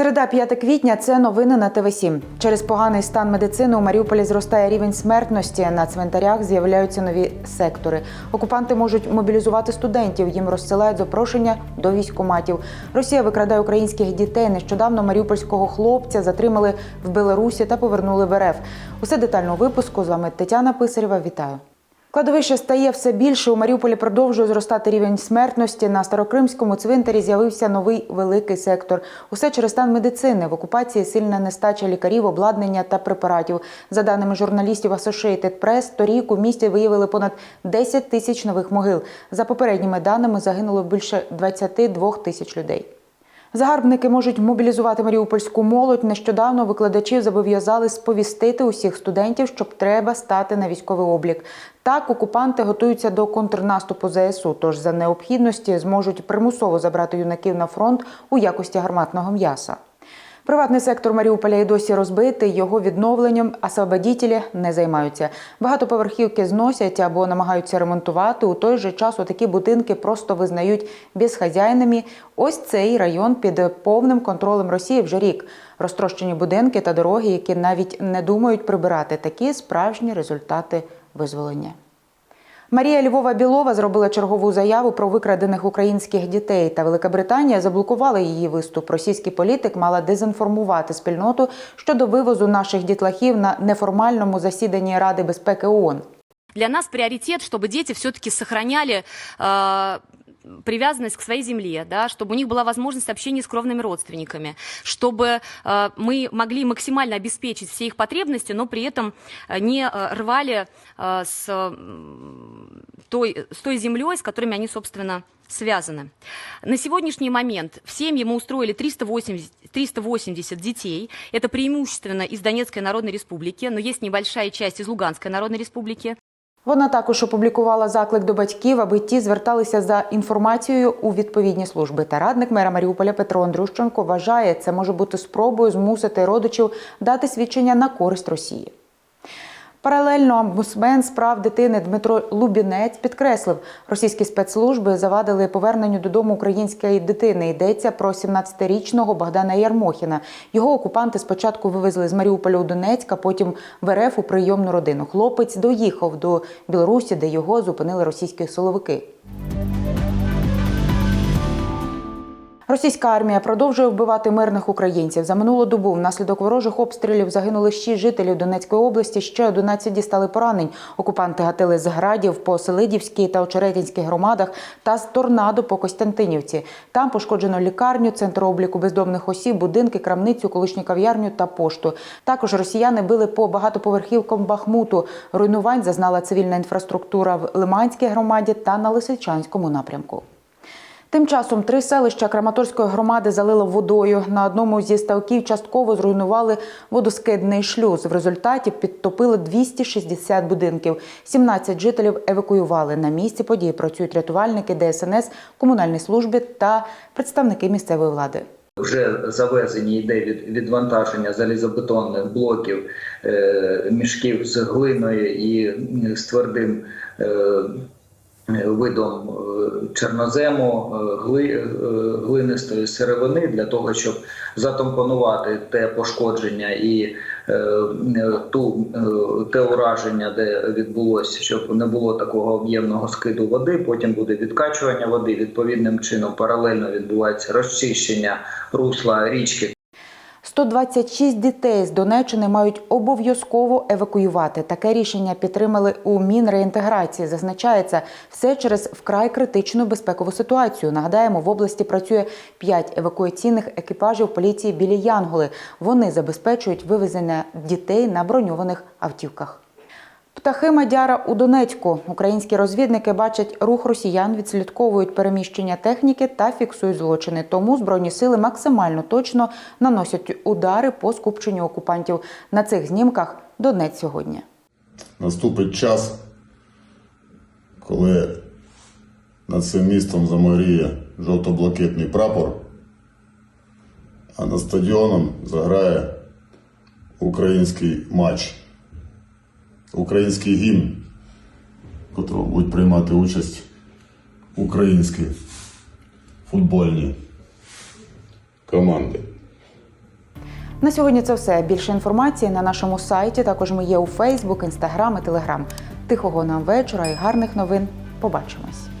Середа 5 квітня це новини на ТВ 7 Через поганий стан медицини у Маріуполі зростає рівень смертності. На цвинтарях з'являються нові сектори. Окупанти можуть мобілізувати студентів. Їм розсилають запрошення до військкоматів. Росія викрадає українських дітей. Нещодавно маріупольського хлопця затримали в Білорусі та повернули в РФ. Усе детально у випуску. З вами Тетяна Писарєва. Вітаю. Кладовище стає все більше. У Маріуполі продовжує зростати рівень смертності. На старокримському цвинтарі з'явився новий великий сектор. Усе через стан медицини. В окупації сильна нестача лікарів, обладнання та препаратів. За даними журналістів Associated Press, торік у місті виявили понад 10 тисяч нових могил. За попередніми даними загинуло більше 22 тисяч людей. Загарбники можуть мобілізувати маріупольську молодь. Нещодавно викладачів зобов'язали сповістити усіх студентів, щоб треба стати на військовий облік. Так, окупанти готуються до контрнаступу ЗСУ, тож за необхідності зможуть примусово забрати юнаків на фронт у якості гарматного м'яса. Приватний сектор Маріуполя і досі розбитий. Його відновленням освободітелі не займаються. Багатоповерхівки зносять або намагаються ремонтувати. У той же час такі будинки просто визнають безхазяйними. Ось цей район під повним контролем Росії вже рік. Розтрощені будинки та дороги, які навіть не думають прибирати. Такі справжні результати визволення. Марія Львова Білова зробила чергову заяву про викрадених українських дітей. Та Велика Британія заблокувала її виступ. Російський політик мала дезінформувати спільноту щодо вивозу наших дітлахів на неформальному засіданні Ради безпеки ООН. Для нас пріоритет, щоб діти все-таки сохраняли э, привязанность к своей земле, да, чтобы у них была возможность общения с кровными родственниками, чтобы э, мы могли максимально обеспечить все их потребности, но при этом э, не э, рвали э, с, той, с той землей, с которыми они, собственно, связаны. На сегодняшний момент в семье мы устроили 380, 380 детей. Это преимущественно из Донецкой Народной Республики, но есть небольшая часть из Луганской Народной Республики. Вона також опублікувала заклик до батьків, аби ті зверталися за інформацією у відповідні служби. Та радник мера Маріуполя Петро Андрющенко вважає, це може бути спробою змусити родичів дати свідчення на користь Росії. Паралельно омбусмен справ дитини Дмитро Лубінець підкреслив, російські спецслужби завадили поверненню додому української дитини. Йдеться про 17-річного Богдана Ярмохіна. Його окупанти спочатку вивезли з Маріуполя у Донецька, потім в РФ у прийомну родину. Хлопець доїхав до Білорусі, де його зупинили російські силовики. Російська армія продовжує вбивати мирних українців. За минулу добу внаслідок ворожих обстрілів загинули 6 жителів Донецької області. Ще 11 дістали поранень. Окупанти гатили з градів по Селидівській та Очеретинській громадах та з торнадо по Костянтинівці. Там пошкоджено лікарню, центр обліку бездомних осіб, будинки, крамницю, колишню кав'ярню та пошту. Також росіяни били по багатоповерхівкам Бахмуту. Руйнувань зазнала цивільна інфраструктура в Лиманській громаді та на Лисичанському напрямку. Тим часом три селища Краматорської громади залило водою. На одному зі ставків частково зруйнували водоскидний шлюз. В результаті підтопили 260 будинків. 17 жителів евакуювали. На місці події працюють рятувальники ДСНС, комунальні служби та представники місцевої влади. Вже завезені йде від відвантаження залізобетонних блоків, е, мішків з глиною і з твердим е, видом е, чорнозему, е, гли, е, глинистої сировини для того, щоб затампонувати те пошкодження і ту те ураження, де відбулося, щоб не було такого об'ємного скиду води. Потім буде відкачування води. Відповідним чином паралельно відбувається розчищення русла річки 126 дітей з Донеччини мають обов'язково евакуювати. Таке рішення підтримали у Мінреінтеграції. Зазначається, все через вкрай критичну безпекову ситуацію. Нагадаємо, в області працює 5 евакуаційних екіпажів поліції білі Янголи. Вони забезпечують вивезення дітей на броньованих автівках. Птахи Мадяра у Донецьку. Українські розвідники бачать рух росіян, відслідковують переміщення техніки та фіксують злочини. Тому збройні сили максимально точно наносять удари по скупченню окупантів. На цих знімках Донець сьогодні. Наступить час, коли над цим містом заморіє жовто-блакитний прапор, а над стадіоном заграє український матч, український гімн, в котрому будуть приймати участь українські футбольні команди. На сьогодні це все. Більше інформації на нашому сайті. Також ми є у Фейсбук, Інстаграм і Телеграм. Тихого нам вечора і гарних новин. Побачимось.